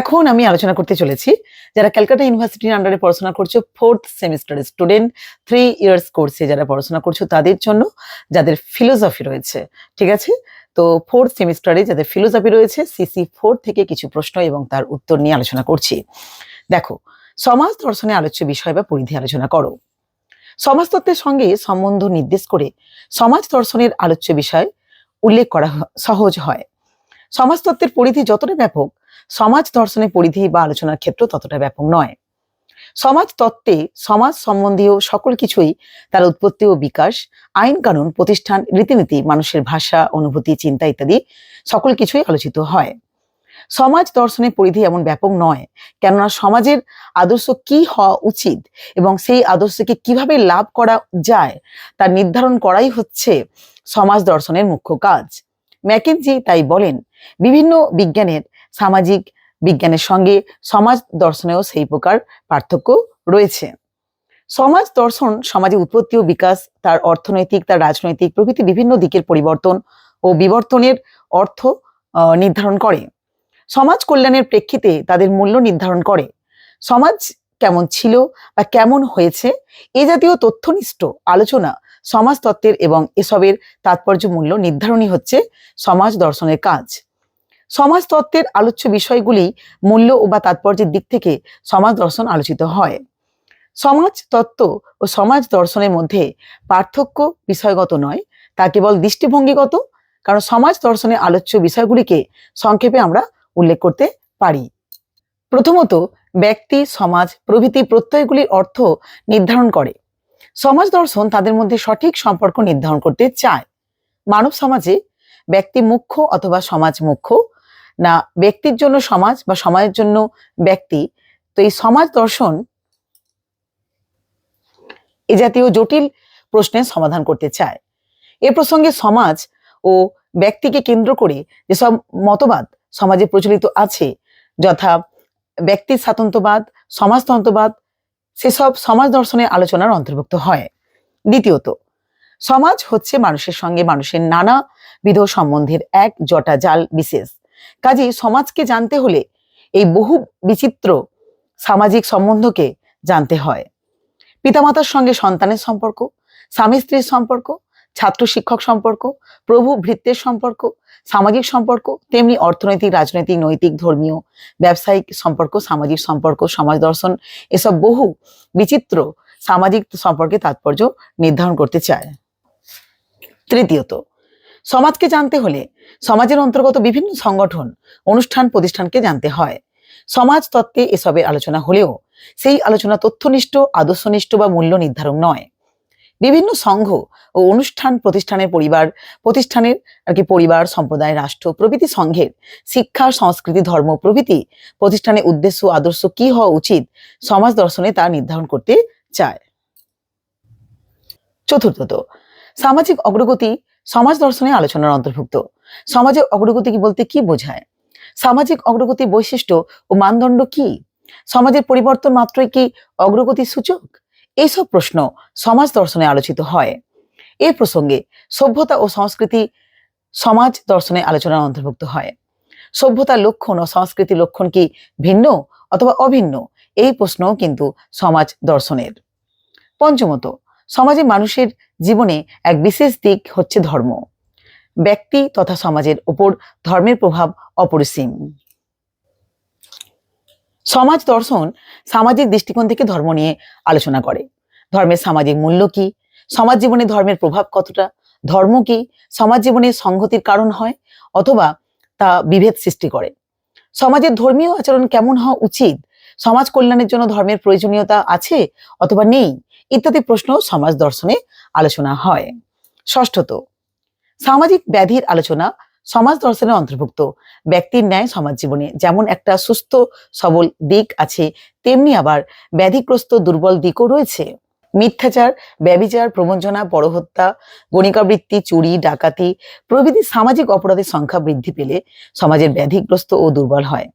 এখন আমি আলোচনা করতে চলেছি যারা ক্যালকাটা ইউনিভার্সিটির আন্ডারে পড়াশোনা করছ ফোর্থ সেমিস্টারের স্টুডেন্ট থ্রি ইয়ার্স কোর্সে যারা পড়াশোনা করছ তাদের জন্য যাদের ফিলোসফি রয়েছে, ঠিক আছে? তো ফোর্থ সেমিস্টারে যাদের ফিলোসফি রয়েছে সিসি ফোর থেকে কিছু প্রশ্ন এবং তার উত্তর নিয়ে আলোচনা করছি। দেখো, সমাজ দর্শনে আলোচ্য বিষয় বা পরিধি আলোচনা করো। সমাজতত্ত্বের সঙ্গে সম্বন্ধ নির্দেশ করে সমাজ দর্শনের আলোচ্য বিষয় উল্লেখ করা সহজ হয়। সমাজতত্ত্বের পরিধি যতটা ব্যাপক সমাজ দর্শনের পরিধি বা আলোচনার ক্ষেত্র ততটা ব্যাপক নয়। সমাজ তত্ত্বে সমাজ সম্বন্ধীয় সকল কিছুই তার উৎপত্তি ও বিকাশ, আইন কানুন, প্রতিষ্ঠান, রীতিনীতি, মানুষের ভাষা, অনুভূতি, চিন্তা ইত্যাদি সকল কিছুই আলোচিত হয়। সমাজ দর্শনের পরিধি এমন ব্যাপক নয়, কেননা সমাজের আদর্শ কি হওয়া উচিত এবং সেই আদর্শকে কীভাবে লাভ করা যায় তা নির্ধারণ করাই হচ্ছে সমাজ দর্শনের মুখ্য কাজ। ম্যাকেনজি তাই বলেন, বিভিন্ন বিজ্ঞানের সামাজিক বিজ্ঞানের সঙ্গে সমাজ দর্শনেও সেই প্রকার পার্থক্য রয়েছে। সমাজ দর্শন, সমাজের উৎপত্তি ও বিকাশ, তার অর্থনৈতিক, তার রাজনৈতিক প্রভৃতি বিভিন্ন দিকের পরিবর্তন ও বিবর্তনের অর্থ নির্ধারণ করে। সমাজ কল্যাণের প্রেক্ষিতে তাদের মূল্য নির্ধারণ করে। সমাজ কেমন ছিল বা কেমন হয়েছে, এ জাতীয় তথ্যনিষ্ঠ আলোচনা, সমাজতত্ত্বের এবং এসবের তাৎপর্য মূল্য নির্ধারণই হচ্ছে সমাজ দর্শনের কাজ। সমাজতত্ত্বের আলোচ্য বিষয়গুলি মূল্য বা তাৎপর্যের দিক থেকে সমাজ দর্শন আলোচিত হয়। সমাজ তত্ত্ব ও সমাজ দর্শনের মধ্যে পার্থক্য বিষয়গত নয়, তা কেবল দৃষ্টিভঙ্গিগত, কারণ সমাজ দর্শনের আলোচ্য বিষয়গুলিকে সংক্ষেপে আমরা উল্লেখ করতে পারি। প্রথমত, ব্যক্তি, সমাজ, প্রভৃতি প্রত্যয়গুলির অর্থ নির্ধারণ করে। সমাজ দর্শন তাদের মধ্যে সঠিক সম্পর্ক নির্ধারণ করতে চায়। মানব সমাজে ব্যক্তি মুখ্য অথবা সমাজ মুখ্য না ব্যক্তির জন্য সমাজ বা সমাজের জন্য ব্যক্তি। তো এই সমাজ দর্শন এ জাতীয় জটিল প্রশ্নের সমাধান করতে চায়। এ প্রসঙ্গে সমাজ ও ব্যক্তিকে কেন্দ্র করে যেসব মতবাদ সমাজে প্রচলিত আছে, যথা ব্যক্তির স্বাতন্ত্রবাদ সমাজতন্ত্রবাদ, সেসব সমাজ দর্শনের আলোচনার অন্তর্ভুক্ত হয়। দ্বিতীয়ত, সমাজ হচ্ছে মানুষের সঙ্গে মানুষের নানা বিধ সম্বন্ধের এক জটা জাল বিশেষ। কাজেই সমাজকে জানতে হলে এই বহু বিচিত্র সামাজিক সম্বন্ধকে জানতে হয়। পিতামাতার সঙ্গে সন্তানের সম্পর্ক, স্বামী স্ত্রীর সম্পর্ক, ছাত্র শিক্ষক সম্পর্ক, প্রভু ভৃত্যের সম্পর্ক, সামাজিক সম্পর্ক, তেমনি অর্থনৈতিক, রাজনৈতিক, নৈতিক, ধর্মীয়, ব্যবসায়িক সম্পর্ক, সামাজিক সম্পর্ক, সমাজ দর্শন এসব বহু বিচিত্র সামাজিক সম্পর্কে তাৎপর্য নির্ধারণ করতে চায়। তৃতীয়ত সমাজকে জানতে হলে সমাজের অন্তর্গত বিভিন্ন সংগঠন, অনুষ্ঠান, প্রতিষ্ঠানকে জানতে হয়। সমাজ তত্ত্বে এসবের আলোচনা হলেও সেই আলোচনা তথ্যনিষ্ঠ, আদর্শনিষ্ঠ বা মূল্য নির্ধারণ নয়। বিভিন্ন সংঘ ও অনুষ্ঠান, প্রতিষ্ঠানের পরিবার, প্রতিষ্ঠানের আর কি পরিবার, সম্প্রদায়, রাষ্ট্র, প্রভৃতি সংঘের শিক্ষা, সংস্কৃতি, ধর্ম, প্রভৃতি প্রতিষ্ঠানের উদ্দেশ্য আদর্শ কি হওয়া উচিত সমাজ দর্শনে তা নির্ধারণ করতে চায়। চতুর্থত, সামাজিক অগ্রগতি সমাজ দর্শনে আলোচনার অন্তর্ভুক্ত। সমাজের অগ্রগতি বলতে কি বোঝায়? সামাজিক অগ্রগতি বৈশিষ্ট্য ও মানদণ্ড কি? সমাজের পরিবর্তন মাত্রই কি অগ্রগতি সূচক? এইসব প্রশ্ন সমাজ দর্শনে আলোচিত হয়। এ প্রসঙ্গে সভ্যতা ও সংস্কৃতি সমাজ দর্শনে আলোচনার অন্তর্ভুক্ত হয়। সভ্যতার লক্ষণ ও সংস্কৃতি লক্ষণ কি ভিন্ন অথবা অভিন্ন? এই প্রশ্নও কিন্তু সমাজ দর্শনের। পঞ্চমত, সমাজে মানুষের জীবনে এক বিশেষ দিক হচ্ছে ধর্ম। ব্যক্তি তথা সমাজের উপর ধর্মের প্রভাব অপরিসীম। সমাজ দর্শন সামাজিক দৃষ্টিকোণ থেকে ধর্ম নিয়ে আলোচনা করে। ধর্মের সামাজিক মূল্য কি? সমাজ জীবনে ধর্মের প্রভাব কতটা? ধর্ম কি সমাজ জীবনে সংহতির কারণ হয় অথবা তা বিভেদ সৃষ্টি করে? সমাজের ধর্মীয় আচরণ কেমন হওয়া উচিত? সমাজ কল্যাণের জন্য ধর্মের প্রয়োজনীয়তা আছে অথবা নেই? ইত্যাদি প্রশ্ন সমাজ দর্শনে আলোচনা হয়। ষষ্ঠত, সামাজিক ব্যাধির আলোচনা সমাজ দর্শনে অন্তর্ভুক্ত। ব্যক্তির ন্যায় সমাজ জীবনে যেমন একটা সুস্থ, সবল দিক আছে, তেমনি আবার ব্যাধিগ্রস্ত দুর্বল দিকও রয়েছে। মিথ্যাচার ব্যবিচার প্রবঞ্চনা, পরহত্যা, গণিকাবৃত্তি, চুরি, ডাকাতি প্রভৃতি সামাজিক অপরাধের সংখ্যা বৃদ্ধি পেলে সমাজের ব্যাধিগ্রস্ত ও দুর্বল হয়।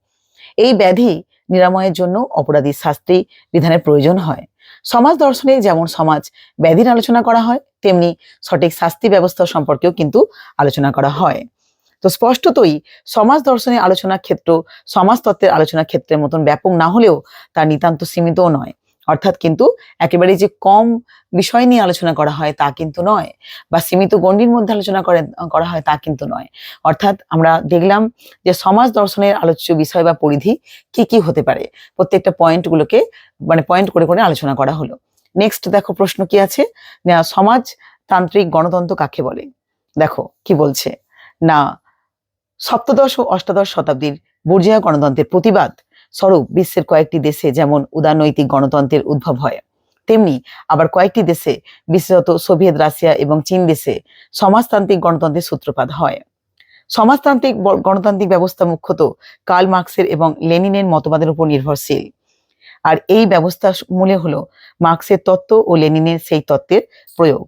এই ব্যাধি নিরাময়ের জন্য অপরাধী শাস্তি বিধানের প্রয়োজন হয়। সমাজ দর্শনে যেমন সমাজ ব্যাধির আলোচনা করা হয়, তেমনি সঠিক শাস্তি ব্যবস্থা সম্পর্কেও কিন্তু আলোচনা করা হয়। তো স্পষ্টতই সমাজ দর্শনে আলোচনা ক্ষেত্র, সমাজতত্ত্বের আলোচনা ক্ষেত্রের মতন ব্যাপক না হলেও তা নিতান্ত সীমিতও নয়। অর্থাৎ কিন্তু একেবারে যে কম বিষয় নিয়ে আলোচনা করা হয় তা কিন্তু নয়, বা সীমিত গণ্ডির মধ্যে আলোচনা করে, করা হয় তা কিন্তু নয়। অর্থাৎ আমরা দেখলাম যে সমাজ দর্শনের আলোচ্য বিষয় বা পরিধি কি কি হতে পারে, প্রত্যেকটা পয়েন্টগুলোকে মানে পয়েন্ট করে করে আলোচনা করা হলো। নেক্সট দেখো প্রশ্ন কি আছে? সমাজতান্ত্রিক গণতন্ত্র কাকে বলে? দেখো কি বলছে। না, সপ্তদশ ও অষ্টাদশ শতাব্দীর বুর্জিয়া গণতন্ত্রের প্রতিবাদ স্বরূপ বিশ্বের কয়েকটি দেশে যেমন উদারনৈতিক গণতন্ত্রের উদ্ভব হয়, তেমনি আবার কয়েকটি দেশে বিশেষত সোভিয়েত রাশিয়া এবং চীন দেশে সমাজতান্ত্রিক গণতন্ত্রের সূত্রপাত হয়। সমাজতান্ত্রিক গণতান্ত্রিক ব্যবস্থা মুখ্যত কার্ল মার্কসের এবং লেনিনের মতবাদের উপর নির্ভরশীল। আর এই ব্যবস্থা মূলে হলো মার্কসের তত্ত্ব ও লেনিনের সেই তত্ত্বের প্রয়োগ।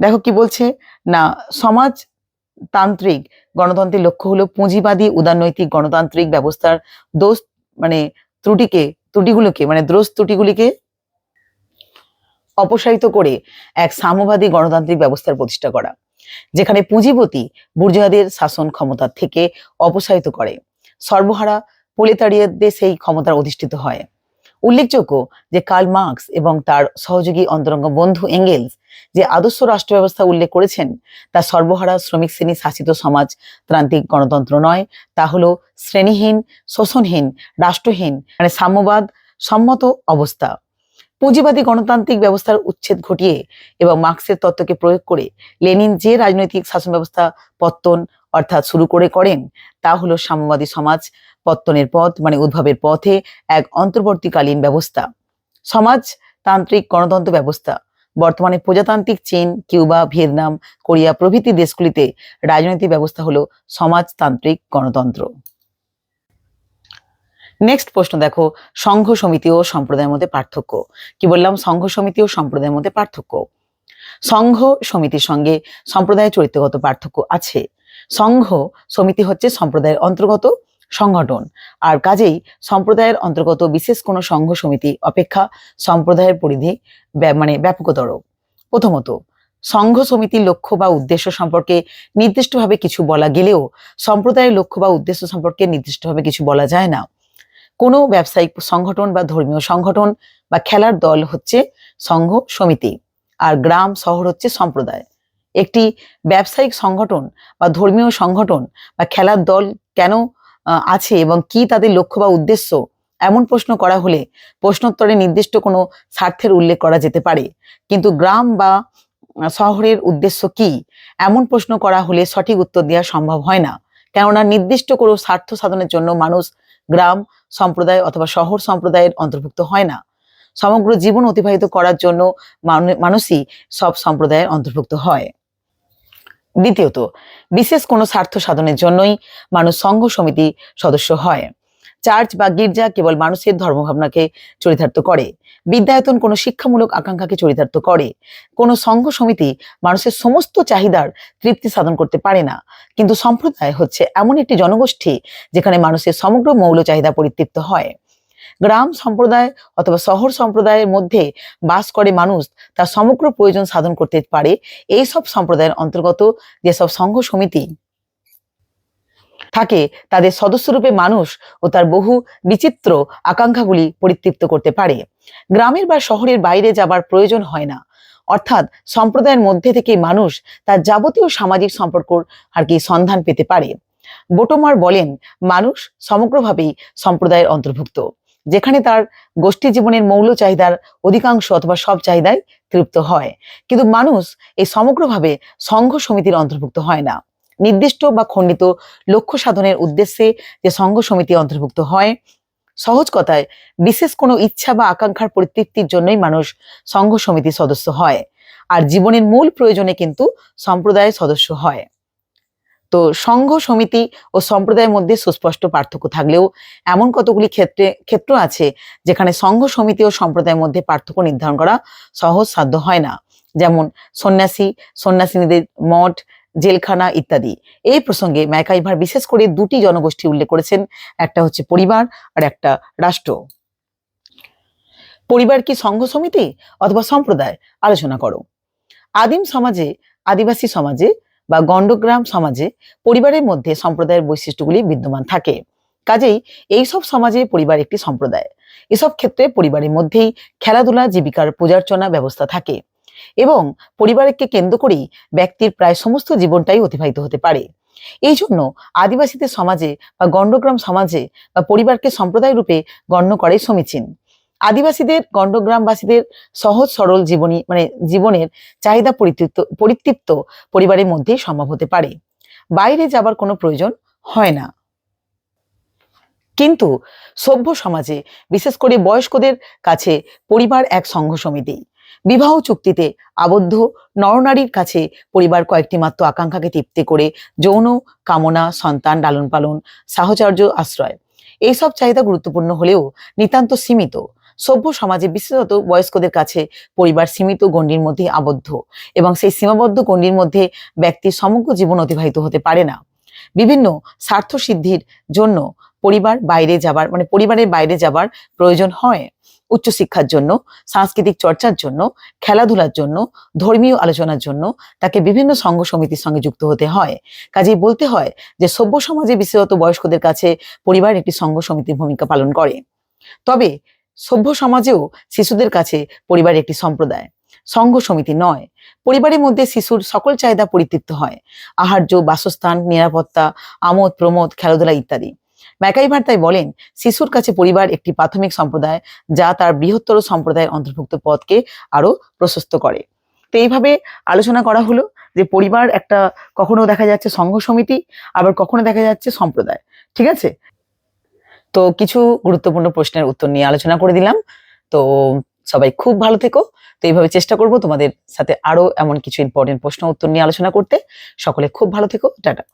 দেখো কি বলছে? না, সমাজতান্ত্রিক গণতন্ত্রের লক্ষ্য হলো পুঁজিবাদী উদারনৈতিক গণতান্ত্রিক ব্যবস্থার দোষ মানে ত্রুটিকে, ত্রুটিগুলোকে মানে দোষ ত্রুটিগুলিকে অপসারিত করে এক সাম্যবাদী গণতান্ত্রিক ব্যবস্থার প্রতিষ্ঠা করা, যেখানে পুঁজিপতি বুর্জোয়াদের শাসন ক্ষমতা থেকে অপসারিত করে। সর্বহারা প্রলেতারিয়াদের সেই ক্ষমতার অধিষ্ঠিত হয়। উল্লেখযোগ্য যে কার্ল মার্কস এবং তার সহযোগী অন্তরঙ্গ বন্ধু এঙ্গেলস যে আদর্শ রাষ্ট্র ব্যবস্থা উল্লেখ করেছেন, তা সর্বহারা শ্রমিক শ্রেণি শাসিত সমাজতান্ত্রিক গণতন্ত্র নয়, তা হলো শ্রেণীহীন, শোষণহীন, রাষ্ট্রহীন মানে সাম্যবাদ, সম্মত অবস্থা। পুঁজিবাদী গণতান্ত্রিক ব্যবস্থার উচ্ছেদ ঘটিয়ে এবং মার্ক্সের তত্ত্বকে প্রয়োগ করে লেনিন যে রাজনৈতিক শাসন ব্যবস্থা পত্তন অর্থাৎ শুরু করে করেন, তা হলো সাম্যবাদী সমাজ, পত্তনের পথ মানে উদ্ভবের পথে এক অন্তর্বর্তীকালীন ব্যবস্থা। সমাজতান্ত্রিক গণতন্ত্র ব্যবস্থা। বর্তমানে প্রজাতান্ত্রিক চীন, কিউবা, ভিয়েতনাম, কোরিয়া প্রভৃতি দেশগুলিতে রাজনৈতিক ব্যবস্থা হলো সমাজতান্ত্রিক গণতন্ত্র। নেক্সট প্রশ্ন দেখো, সংঘ সমিতি ও সম্প্রদায়ের মধ্যে পার্থক্য। কি বললাম? সংঘ সমিতি ও সম্প্রদায়ের মধ্যে পার্থক্য। সংঘ সমিতির সঙ্গে সম্প্রদায়ের চরিত্রগত পার্থক্য আছে। সংঘ সমিতি হচ্ছে সম্প্রদায়ের অন্তর্গত সংগঠন। আর কাজেই সম্প্রদায়ের অন্তর্গত বিশেষ কোনো সংঘ সমিতি অপেক্ষা সম্প্রদায়ের পরিধি মানে ব্যাপকতর। প্রথমত, সংঘ সমিতির লক্ষ্য বা উদ্দেশ্য সম্পর্কে নির্দিষ্টভাবে কিছু বলা গেলেও সম্প্রদায়ের লক্ষ্য বা উদ্দেশ্য সম্পর্কে নির্দিষ্টভাবে কিছু বলা যায় না। কোনো ব্যবসায়িক সংগঠন বা ধর্মীয় সংগঠন বা খেলার দল হচ্ছে সংঘ সমিতি, আর গ্রাম, শহর হচ্ছে সম্প্রদায়। একটি ব্যবসায়িক সংগঠন বা ধর্মীয় সংগঠন বা খেলার দল কেন আছে এবং কি তাদের লক্ষ্য বা উদ্দেশ্য? এমন প্রশ্ন করা হলে প্রশ্নোত্তরে নির্দিষ্ট কোনো স্বার্থের উল্লেখ করা যেতে পারে। কিন্তু গ্রাম বা শহরের উদ্দেশ্য কি? এমন প্রশ্ন করা হলে সঠিক উত্তর দেওয়া সম্ভব হয় না। কেননা নির্দিষ্ট কোনো স্বার্থ সাধনের জন্য মানুষ গ্রাম সম্প্রদায় অথবা শহর সম্প্রদায়ের অন্তর্ভুক্ত হয় না। সমগ্র জীবন অতিবাহিত করার জন্য মানুষই সব সম্প্রদায়ের অন্তর্ভুক্ত হয়। দ্বিতীয়ত, বিশেষ কোনো স্বার্থ সাধনের জন্যই মানুষ সংঘ সমিতি সদস্য হয়। চার্চ বা গির্জা কেবল মানুষের ধর্মভাবনাকে চরিতার্থ করে, বিদ্যায়তন কোনো শিক্ষামূলক আকাঙ্ক্ষাকে চরিতার্থ করে। কোনো সংঘ সমিতি মানুষের সমস্ত চাহিদার তৃপ্তি সাধন করতে পারে না, কিন্তু সম্প্রদায় হচ্ছে এমন একটি জনগোষ্ঠী যেখানে মানুষের সমগ্র মৌল চাহিদা পরিতৃপ্ত হয়। গ্রাম সম্প্রদায় অথবা শহর সম্প্রদায়ের মধ্যে বাস করে মানুষ তার সমগ্র প্রয়োজন সাধন করতে পারে। এই সব সম্প্রদায়ের অন্তর্গত যেসব সংঘ সমিতি থাকে, তাদের সদস্যরূপে মানুষ ও তার বহু বিচিত্র আকাঙ্ক্ষাগুলি পরিতৃপ্ত করতে পারে। গ্রামের বা শহরের বাইরে যাবার প্রয়োজন হয় না। অর্থাৎ সম্প্রদায়ের মধ্যে থেকে মানুষ তার যাবতীয় সামাজিক সম্পর্ক আর কি সন্ধান পেতে পারে। বোটোমার বলেন, মানুষ সমগ্রভাবেই সম্প্রদায়ের অন্তর্ভুক্ত। যেখানে তার গোষ্ঠী জীবনের মৌল চাহিদার অধিকাংশ অথবা সব চাহিদায় তৃপ্ত হয়। কিন্তু মানুষ এই সমগ্রভাবে সংঘ সমিতির অন্তর্ভুক্ত হয় না। নির্দিষ্ট বা খণ্ডিত লক্ষ্য সাধনের উদ্দেশ্যে যে সংঘ সমিতি অন্তর্ভুক্ত হয়, সহজ কথায় বিশেষ কোনো ইচ্ছা বা আকাঙ্ক্ষার পরিতৃপ্তির জন্যই মানুষ সংঘ সমিতির সদস্য হয়। আর জীবনের মূল প্রয়োজনে কিন্তু সম্প্রদায়ের সদস্য হয়। তো সংঘ সমিতি ও সম্প্রদায়ের মধ্যে সুস্পষ্ট পার্থক্য থাকলেও এমন কতগুলি ক্ষেত্রে, ক্ষেত্র আছে যেখানে সংঘ সমিতি ও সম্প্রদায়ের মধ্যে পার্থক্য নির্ধারণ করা সহজ সাধ্য হয় না? যেমন সন্ন্যাসী, সন্ন্যাসিনীদের মঠ, জেলখানা ইত্যাদি। এই প্রসঙ্গে ম্যাকাইভার বিশেষ করে দুটি জনগোষ্ঠী উল্লেখ করেছেন। একটা হচ্ছে পরিবার আর একটা রাষ্ট্র। পরিবার কি সংঘ সমিতি অথবা সম্প্রদায়? আলোচনা করো। আদিম সমাজে, আদিবাসী সমাজে বা গণ্ডগ্রাম সমাজে পরিবারের মধ্যে সম্প্রদায়ের বৈশিষ্ট্যগুলি বিদ্যমান থাকে। কাজেই এই সব সমাজে পরিবার একটি সম্প্রদায়। এসব ক্ষেত্রে পরিবারের মধ্যেই খেলাধুলা, জীবিকার পূজার্চনা ব্যবস্থা থাকে এবং পরিবারকে কেন্দ্র করেই ব্যক্তির প্রায় সমস্ত জীবনটাই অতিবাহিত হতে পারে। এই জন্য আদিবাসীদের সমাজে বা গণ্ডগ্রাম সমাজে বা পরিবারকে সম্প্রদায় রূপে গণ্য করে সমীচীন। আদিবাসীদের, গণ্ডগ্রামবাসীদের সহজ সরল জীবনী মানে জীবনের চাহিদা পরিতৃপ্ত পরিতৃপ্ত পরিবারের মধ্যেই সম্ভব হতে পারে। বাইরে যাবার কোনো প্রয়োজন হয় না। কিন্তু সভ্য সমাজে, বিশেষ করে বয়স্কদের কাছে পরিবার এক সংঘ সমিতি। বিবাহ চুক্তিতে আবদ্ধ, নরনারীর কাছে পরিবার কয়েকটি মাত্র আকাঙ্ক্ষাকে তৃপ্তি করে যৌন কামনা, সন্তান লালন পালন, সাহচর্য, আশ্রয়। এইসব চাহিদা গুরুত্বপূর্ণ হলেও নিতান্ত সীমিত। সভ্য সমাজে বিশেষত বয়স্কদের কাছে পরিবার সীমিত গণ্ডির মধ্যে আবদ্ধ এবং সেই সীমাবদ্ধ গণ্ডির মধ্যে ব্যক্তির সমগ্র জীবন অতিবাহিত হতে পারে না। বিভিন্ন স্বার্থ সিদ্ধির জন্য পরিবার বাইরে যাবার মানে পরিবারের বাইরে যাবার প্রয়োজন হয়। উচ্চশিক্ষার জন্য, সাংস্কৃতিক চর্চার জন্য, খেলাধুলার জন্য, ধর্মীয় আলোচনার জন্য তাকে বিভিন্ন সংঘ সমিতির সঙ্গে যুক্ত হতে হয়। কাজেই বলতে হয় যে সভ্য সমাজে বিশেষত বয়স্কদের কাছে পরিবার একটি সংঘ সমিতির ভূমিকা পালন করে। তবে সভ্য সমাজেও শিশুদের কাছে পরিবার একটি সম্প্রদায়। সংঘ সমিতি নয়। পরিবারের মধ্যে শিশুর সকল চাহিদা পরিতৃপ্ত হয়। আহার্য, বাসস্থান, নিরাপত্তা, আমোদ, প্রমোদ, খেলাধুলা ইত্যাদি। ম্যাকাইভার তাই বলেন, শিশুর কাছে পরিবার একটি প্রাথমিক সম্প্রদায় যা তার বৃহত্তর সম্প্রদায়ের অন্তর্ভুক্ত পথকে আরও প্রশস্ত করে। তো এইভাবে আলোচনা করা হলো যে পরিবার একটা কখনো দেখা যাচ্ছে সংঘ সমিতি, আবার কখনো দেখা যাচ্ছে সম্প্রদায়। ঠিক আছে? তো কিছু গুরুত্বপূর্ণ প্রশ্নের উত্তর নিয়ে আলোচনা করে দিলাম। তো সবাই খুব ভালো থেকো। তো এইভাবে চেষ্টা করব তোমাদের সাথে আরও এমন কিছু ইম্পর্টেন্ট প্রশ্ন উত্তর নিয়ে আলোচনা করতে। সকলে খুব ভালো থেকো। টাটা।